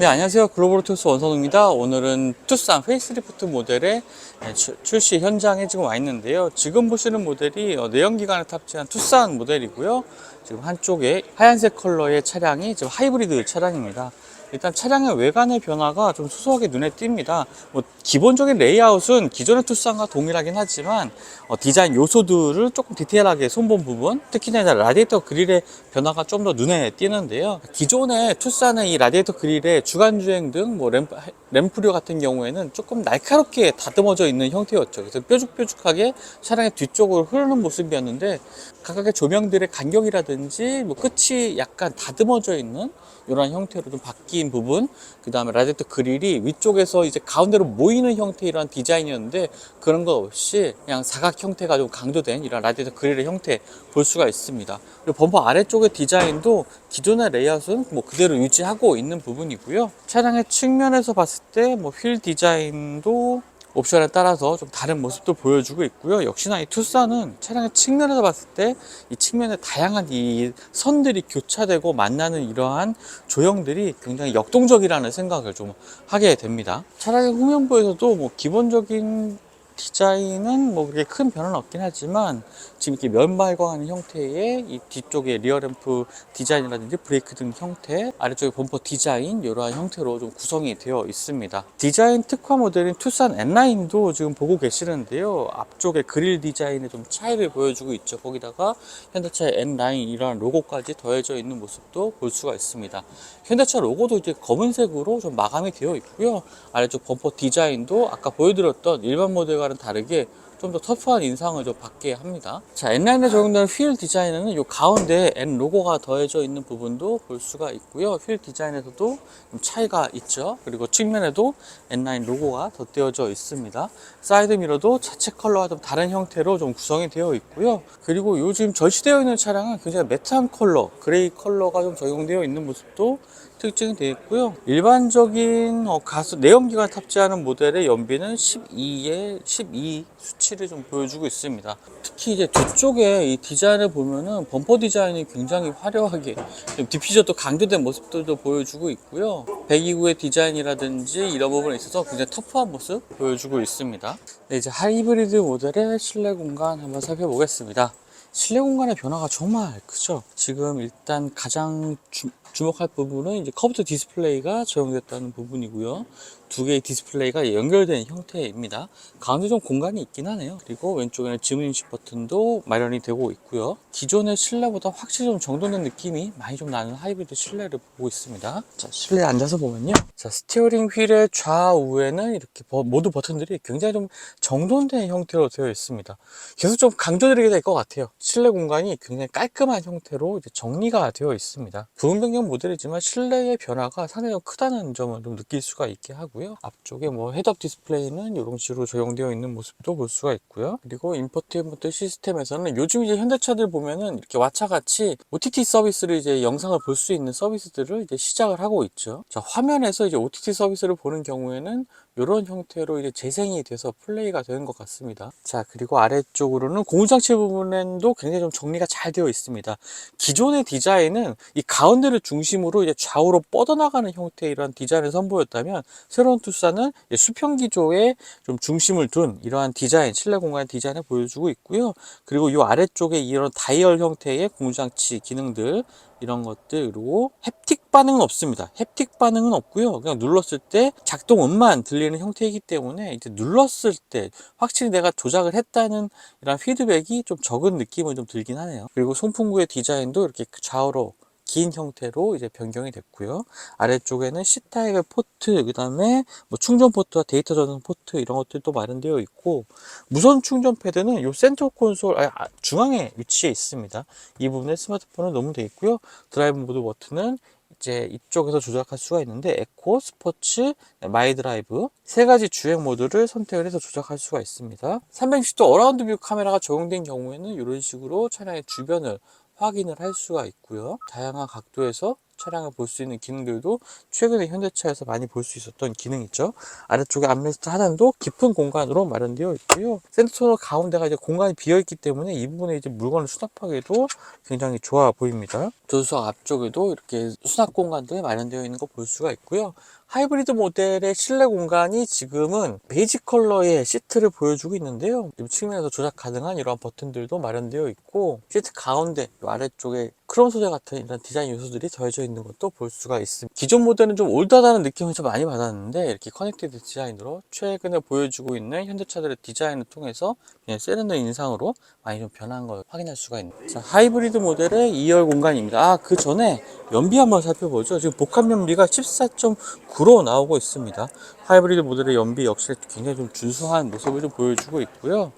네, 안녕하세요. 글로벌 투스 원선우입니다. 오늘은 투싼 페이스리프트 모델의 네, 출- 출시 현장에 지금 와 있는데요. 지금 보시는 모델이 어, 내연기관을 탑재한 투싼 모델이고요. 지금 한쪽에 하얀색 컬러의 차량이 지금 하이브리드 차량입니다. 일단 차량의 외관의 변화가 좀 소소하게 눈에 띕니다. 뭐 기본적인 레이아웃은 기존의 투싼과 동일하긴 하지만 어, 디자인 요소들을 조금 디테일하게 손본 부분, 특히나 라디에이터 그릴의 변화가 좀 더 눈에 띄는데요. 기존의 투싼의 이 라디에이터 그릴의 주간 주행 등 뭐 램프, 램프류 같은 경우에는 조금 날카롭게 다듬어져 있는 형태였죠. 그래서 뾰족뾰족하게 차량의 뒤쪽으로 흐르는 모습이었는데 각각의 조명들의 간격이라든지 뭐 끝이 약간 다듬어져 있는 이런 형태로 좀 바뀐 부분, 그 다음에 라디에이터 그릴이 위쪽에서 이제 가운데로 모이는 형태의 이런 디자인이었는데 그런 거 없이 그냥 사각 형태가 좀 강조된 이런 라디에이터 그릴의 형태 볼 수가 있습니다. 그리고 범퍼 아래쪽의 디자인도 기존의 레이아웃은 뭐 그대로 유지하고 있는 부분이고요. 차량의 측면에서 봤을 때 뭐 휠 디자인도 옵션에 따라서 좀 다른 모습도 보여주고 있고요. 역시나 이 투싼은 차량의 측면에서 봤을 때 이 측면에 다양한 이 선들이 교차되고 만나는 이러한 조형들이 굉장히 역동적이라는 생각을 좀 하게 됩니다. 차량의 후면부에서도 뭐 기본적인 디자인은 뭐 그렇게 큰 변화는 없긴 하지만 지금 이렇게 면발광하는 형태의 이 뒤쪽에 리어램프 디자인이라든지 브레이크 등 형태, 아래쪽에 범퍼 디자인 이러한 형태로 좀 구성이 되어 있습니다. 디자인 특화 모델인 투싼 N9도 지금 보고 계시는데요. 앞쪽에 그릴 디자인에 좀 차이를 보여주고 있죠. 거기다가 현대차의 N9 이런 로고까지 더해져 있는 모습도 볼 수가 있습니다. 현대차 로고도 이제 검은색으로 좀 마감이 되어 있고요. 아래쪽 범퍼 디자인도 아까 보여드렸던 일반 모델과 는 다르게 좀 더 터프한 인상을 좀 받게 합니다. 자, N9에 적용되는 휠 디자인에는 이 가운데 N 로고가 더해져 있는 부분도 볼 수가 있고요. 휠 디자인에서도 좀 차이가 있죠. 그리고 측면에도 N9 로고가 덧대어져 있습니다. 사이드 미러도 자체 컬러와 좀 다른 형태로 좀 구성이 되어 있고요. 그리고 요즘 절취되어 있는 차량은 굉장히 매트한 컬러, 그레이 컬러가 좀 적용되어 있는 모습도 특징이 되어 있고요. 일반적인 어, 가스 내연기관 탑재하는 모델의 연비는 12에 12 수치를 좀 보여주고 있습니다. 특히 이제 뒤쪽에 이 디자인을 보면은 범퍼 디자인이 굉장히 화려하게 좀 디퓨저도 강조된 모습들도 보여주고 있고요. 배기구의 디자인이라든지 이런 부분에 있어서 굉장히 터프한 모습 보여주고 있습니다. 네, 이제 하이브리드 모델의 실내 공간 한번 살펴보겠습니다. 실내 공간의 변화가 정말 크죠. 지금 일단 가장 주, 주목할 부분은 이제 커브드 디스플레이가 적용됐다는 부분이고요. 두 개의 디스플레이가 연결된 형태입니다. 가운데 좀 공간이 있긴 하네요. 그리고 왼쪽에는 지문 인식 버튼도 마련이 되고 있고요. 기존의 실내보다 확실히 좀 정돈된 느낌이 많이 좀 나는 하이브리드 실내를 보고 있습니다. 자, 실내에 앉아서 보면요. 자, 스티어링 휠의 좌우에는 이렇게 버- 모두 버튼들이 굉장히 좀 정돈된 형태로 되어 있습니다. 계속 좀 강조드리게 될 것 같아요. 실내 공간이 굉장히 깔끔한 형태로 정리가 되어 있습니다. 부분 변경 모델이지만 실내의 변화가 상당히 좀 크다는 점을 좀 느낄 수가 있게 하고요. 앞쪽에 뭐 헤드업 디스플레이는 이런 식으로 적용되어 있는 모습도 볼 수가 있고요. 그리고 인포테인먼트 시스템에서는 요즘 이제 현대차들 보면은 이렇게 왓챠같이 OTT 서비스를 이제 영상을 볼 수 있는 서비스들을 이제 시작을 하고 있죠. 자, 화면에서 이제 OTT 서비스를 보는 경우에는 이런 형태로 이제 재생이 돼서 플레이가 되는 것 같습니다. 자, 그리고 아래쪽으로는 고무장치 부분에도 굉장히 좀 정리가 잘 되어 있습니다. 기존의 디자인은 이 가운데를 중심으로 이제 좌우로 뻗어나가는 형태의 이런 디자인을 선보였다면 새로 운 투싼은 수평 기조에 좀 중심을 둔 이러한 디자인, 실내 공간 디자인을 보여주고 있고요. 그리고 이 아래쪽에 이런 다이얼 형태의 고무장치 기능들 이런 것들 그리고 햅틱 반응은 없습니다. 햅틱 반응은 없고요. 그냥 눌렀을 때 작동음만 들리는 형태이기 때문에 이제 눌렀을 때 확실히 내가 조작을 했다는 이런 피드백이 좀 적은 느낌을 좀 들긴 하네요. 그리고 송풍구의 디자인도 이렇게 좌우로 긴 형태로 이제 변경이 됐고요. 아래쪽에는 C타입의 포트, 그 다음에 뭐 충전 포트와 데이터 전송 포트 이런 것들도 마련되어 있고 무선 충전 패드는 이 센터 콘솔 아, 아, 중앙에 위치해 있습니다. 이 부분에 스마트폰은 녹음되어 있고요. 드라이브 모드 버튼은 이제 이쪽에서 조작할 수가 있는데 에코, 스포츠, 마이 드라이브 세 가지 주행 모드를 선택을 해서 조작할 수가 있습니다. 360도 어라운드 뷰 카메라가 적용된 경우에는 이런 식으로 차량의 주변을 확인을 할 수가 있고요. 다양한 각도에서 차량을 볼 수 있는 기능들도 최근에 현대차에서 많이 볼 수 있었던 기능이죠. 아래쪽에 암레스트 하단도 깊은 공간으로 마련되어 있고요. 센터터널 가운데가 이제 공간이 비어 있기 때문에 이 부분에 이제 물건을 수납하기도 굉장히 좋아 보입니다. 조수석 앞쪽에도 이렇게 수납 공간들이 마련되어 있는 거 볼 수가 있고요. 하이브리드 모델의 실내 공간이 지금은 베이지 컬러의 시트를 보여주고 있는데요. 이 측면에서 조작 가능한 이러한 버튼들도 마련되어 있고 시트 가운데 이 아래쪽에 크롬 소재 같은 이런 디자인 요소들이 더해져 있는 것도 볼 수가 있습니다. 기존 모델은 좀 올드하다는 느낌을 좀 많이 받았는데 이렇게 커넥티드 디자인으로 최근에 보여주고 있는 현대차들의 디자인을 통해서 세련된 인상으로 많이 좀 변한 걸 확인할 수가 있는 자, 하이브리드 모델의 2열 공간입니다. 아, 그 전에 연비 한번 살펴보죠. 지금 복합 연비가 14.9로 나오고 있습니다. 하이브리드 모델의 연비 역시 굉장히 좀 준수한 모습을 좀 보여주고 있고요.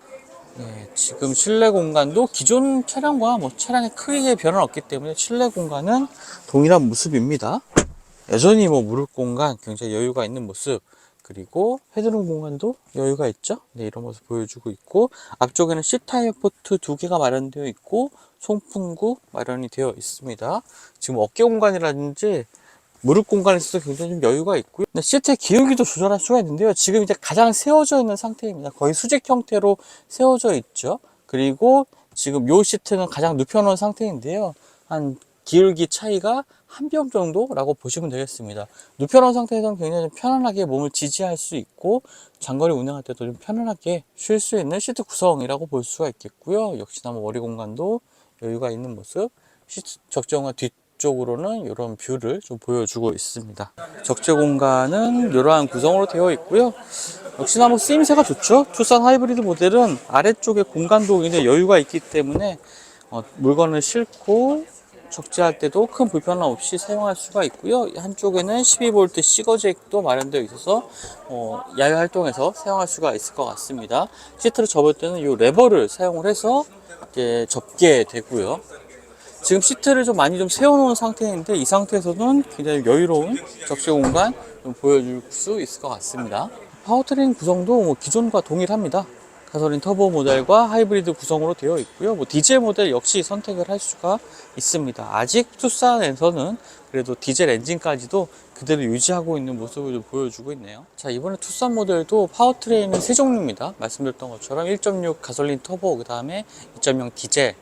네, 지금 실내 공간도 기존 차량과 뭐 차량의 크기의 변화는 없기 때문에 실내 공간은 동일한 모습입니다. 여전히 뭐 무릎 공간 굉장히 여유가 있는 모습 그리고 헤드룸 공간도 여유가 있죠 네 이런 모습 보여주고 있고 앞쪽에는 C타입 포트 두 개가 마련되어 있고 송풍구 마련이 되어 있습니다 지금 어깨 공간이라든지 무릎 공간에서도 굉장히 좀 여유가 있고요. 시트의 기울기도 조절할 수가 있는데요. 지금 이제 가장 세워져 있는 상태입니다. 거의 수직 형태로 세워져 있죠. 그리고 지금 요 시트는 가장 눕혀놓은 상태인데요. 한 기울기 차이가 한뼘 정도라고 보시면 되겠습니다. 눕혀놓은 상태에서는 굉장히 좀 편안하게 몸을 지지할 수 있고 장거리 운행할 때도 좀 편안하게 쉴 수 있는 시트 구성이라고 볼 수가 있겠고요. 역시나 뭐 머리 공간도 여유가 있는 모습 시트 적재 공간 뒤쪽으로는 이런 뷰를 좀 보여주고 있습니다. 적재 공간은 이러한 구성으로 되어 있고요. 역시나 뭐 쓰임새가 좋죠. 투싼 하이브리드 모델은 아래쪽에 공간도 굉장히 여유가 있기 때문에 어, 물건을 싣고 적재할 때도 큰 불편함 없이 사용할 수가 있고요. 한쪽에는 12V 시거잭도 마련되어 있어서 어, 야외 활동에서 사용할 수가 있을 것 같습니다. 시트를 접을 때는 이 레버를 사용을 해서 이제 접게 되고요. 지금 시트를 좀 많이 좀 세워놓은 상태인데 이 상태에서는 굉장히 여유로운 적재 공간 좀 보여줄 수 있을 것 같습니다. 파워트레인 구성도 뭐 기존과 동일합니다. 가솔린 터보 모델과 하이브리드 구성으로 되어 있고요. 뭐 디젤 모델 역시 선택을 할 수가 있습니다. 아직 투싼에서는 그래도 디젤 엔진까지도 그대로 유지하고 있는 모습을 좀 보여주고 있네요. 자, 이번에 투싼 모델도 파워트레인은 세 종류입니다. 말씀드렸던 것처럼 1.6 가솔린 터보, 그 다음에 2.0 디젤,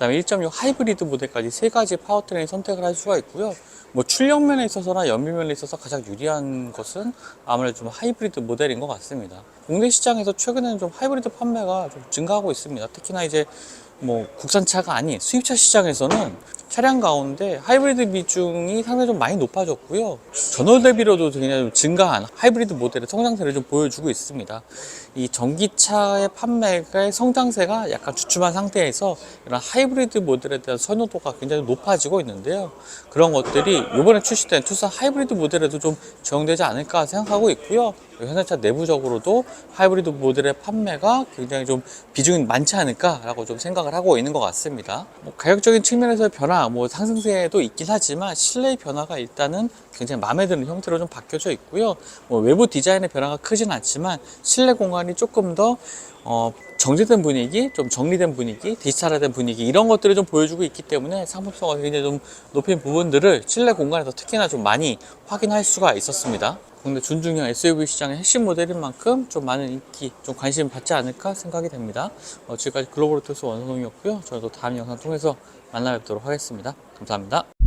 그 다음에 1.6 하이브리드 모델까지 세 가지 파워트레인 선택을 할 수가 있고요. 뭐 출력 면에 있어서나 연비 면에 있어서 가장 유리한 것은 아무래도 좀 하이브리드 모델인 것 같습니다. 국내 시장에서 최근에는 좀 하이브리드 판매가 좀 증가하고 있습니다. 특히나 이제 뭐 국산차가 아닌 수입차 시장에서는 차량 가운데 하이브리드 비중이 상당히 좀 많이 높아졌고요. 전월 대비로도 굉장히 좀 증가한 하이브리드 모델의 성장세를 좀 보여주고 있습니다. 이 전기차의 판매의 성장세가 약간 주춤한 상태에서 이런 하이브리드 모델에 대한 선호도가 굉장히 높아지고 있는데요. 그런 것들이 이번에 출시된 투싼 하이브리드 모델에도 좀 적용되지 않을까 생각하고 있고요. 현대차 내부적으로도 하이브리드 모델의 판매가 굉장히 좀 비중이 많지 않을까라고 좀 생각을 하고 있는 것 같습니다. 뭐 가격적인 측면에서의 변화, 뭐 상승세도 있긴 하지만 실내 변화가 일단은 굉장히 마음에 드는 형태로 좀 바뀌어져 있고요. 뭐 외부 디자인의 변화가 크진 않지만 실내 공간이 조금 더 어, 정제된 분위기, 좀 정리된 분위기, 디지털화된 분위기 이런 것들을 좀 보여주고 있기 때문에 상품성을 굉장히 좀 높인 부분들을 실내 공간에서 특히나 좀 많이 확인할 수가 있었습니다. 국내 준중형 SUV 시장의 핵심 모델인 만큼 좀 많은 인기, 좀 관심 받지 않을까 생각이 됩니다. 어, 지금까지 글로벌 토스 원성이었고요. 저희도 다음 영상 통해서 만나 뵙도록 하겠습니다. 감사합니다.